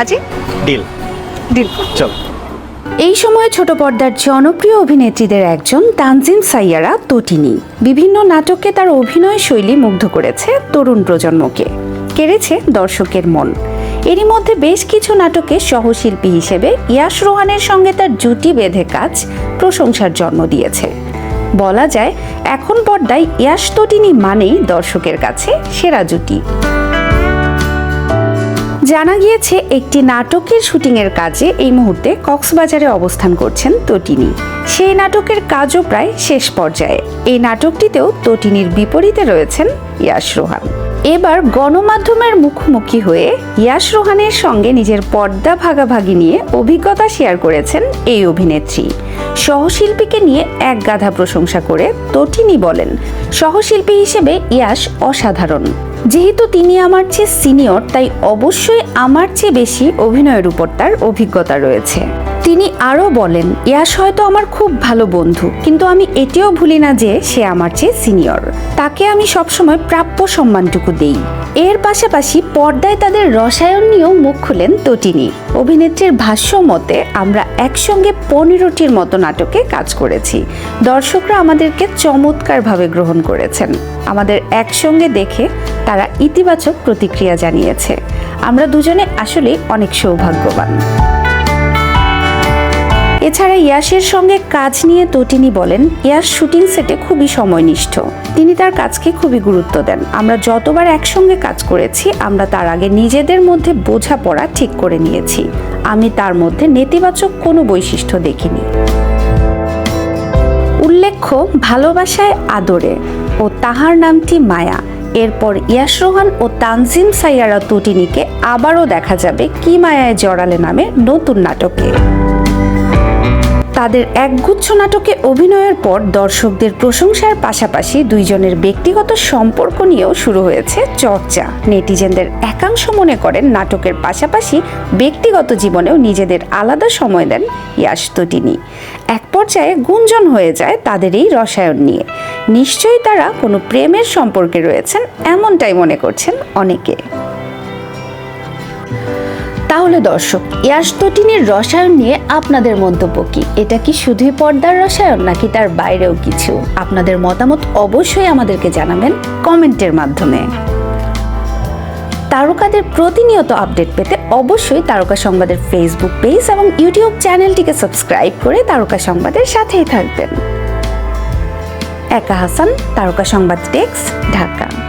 আজি? Deal deal চল। এই সময় ছোট পর্দার জনপ্রিয় অভিনেত্রীদের একজন তানজিন সাইয়ারা তটিনী বিভিন্ন নাটকে তার অভিনয় শৈলী মুগ্ধ করেছে তরুণ প্রজন্মকে। কেড়েছে দর্শকের মন। এরই মধ্যে বেশ কিছু নাটকে সহশিল্পী হিসেবে ইয়াশ রোহানের সঙ্গে তার জুটি বেঁধে কাজ প্রশংসার জন্ম দিয়েছে। বলা যায় এখন পর্দায় ইয়াশ তটিনী মানেই দর্শকের কাছে সেরা জুটি। জানা গিয়েছে, একটি নাটকের শুটিংয়ের কাজে এই মুহূর্তে কক্সবাজারে অবস্থান করছেন তটিনী। সেই নাটকের কাজও প্রায় শেষ পর্যায়ে। এই নাটকটিতেও তটিনীর বিপরীতে রয়েছেন ইয়াশ রোহান। এবার গণমাধ্যমের মুখোমুখি হয়ে ইয়াশ রোহানের সঙ্গে নিজের পর্দা ভাগাভাগি নিয়ে অভিজ্ঞতা শেয়ার করেছেন এই অভিনেত্রী। সহশিল্পীকে নিয়ে এক গাধা প্রশংসা করে তটিনী বলেন, সহশিল্পী হিসেবে ইয়াশ অসাধারণ। যেহেতু তিনি আমার চেয়ে সিনিয়র, তাই অবশ্যই আমার চেয়ে বেশি অভিনয়ের উপর তার অভিজ্ঞতা রয়েছে। তিনি আরও বলেন ইয়াস হয়তো আমার খুব ভালো বন্ধু, কিন্তু আমি এটিও ভুলি না যে সে আমার চেয়ে সিনিয়র। তাকে আমি সবসময় প্রাপ্য সম্মানটুকু দেই। এর পাশাপাশি পর্দায় তাদের রসায়ন নিয়েও মুখ খুলেন তটিনী। অভিনেত্রীর ভাষ্য মতে, আমরা একসঙ্গে পনেরোটির মতো নাটকে কাজ করেছি। দর্শকরা আমাদেরকে চমৎকারভাবে গ্রহণ করেছেন। আমাদের একসঙ্গে দেখে তারা ইতিবাচক প্রতিক্রিয়া জানিয়েছে। আমরা দুজনে আসলে অনেক সৌভাগ্যবান। এছাড়া ইয়াসের সঙ্গে কাজ নিয়ে তটিনী বলেন, ইয়াস শুটিং সেটে খুবই সময়নিষ্ঠ। তিনি তার কাজকে খুবই গুরুত্ব দেন। আমরা যতবার একসঙ্গে কাজ করেছি, আমরা তার আগে নিজেদের মধ্যে বোঝাপড়া ঠিক করে নিয়েছি। আমি তার মধ্যে নেতিবাচক কোনো বৈশিষ্ট্য দেখিনি। উল্লেখ্য, ভালোবাসায় আদরে ও তাহার নামটি মায়া। এরপর ইয়াশ রোহান ও তানজিম সাইয়ারা তুটিনিকে আবারও দেখা যাবে কি মায়ায় জড়ালে নামে নতুন নাটকে। তাদের একগুচ্ছ নাটকে অভিনয়ের পর দর্শকদের প্রশংসার পাশাপাশি দুইজনের ব্যক্তিগত সম্পর্ক নিয়েও শুরু হয়েছে চর্চা। নেটিজেনদের একাংশ মনে করেন নাটকের পাশাপাশি ব্যক্তিগত জীবনেও নিজেদের আলাদা সময় দেন ইয়াশ তটিনী এক পর্যায়ে গুঞ্জন হয়ে যায় তাদের এই রসায়ন নিয়ে। নিশ্চয়ই তারা কোনো প্রেমের সম্পর্কে রয়েছেন, এমনটাই মনে করছেন অনেকে। তাহলে দর্শক ইয়াসতটিনের রসায়ন নিয়ে আপনাদের মন্তব্য কি? এটা কি শুধুই পর্দার রসায়ন, নাকি তার বাইরেও কিছু? আপনাদের মতামত অবশ্যই আমাদেরকে জানাবেন কমেন্টের মাধ্যমে। তারকাদের প্রতিনিয়ত আপডেট পেতে অবশ্যই তারকা সংবাদের ফেসবুক পেজ এবং ইউটিউব চ্যানেলটিকে সাবস্ক্রাইব করে তারকা সংবাদের সাথেই থাকবেন। একা হাসান তারকা সংবাদ ডেস্ক ঢাকা।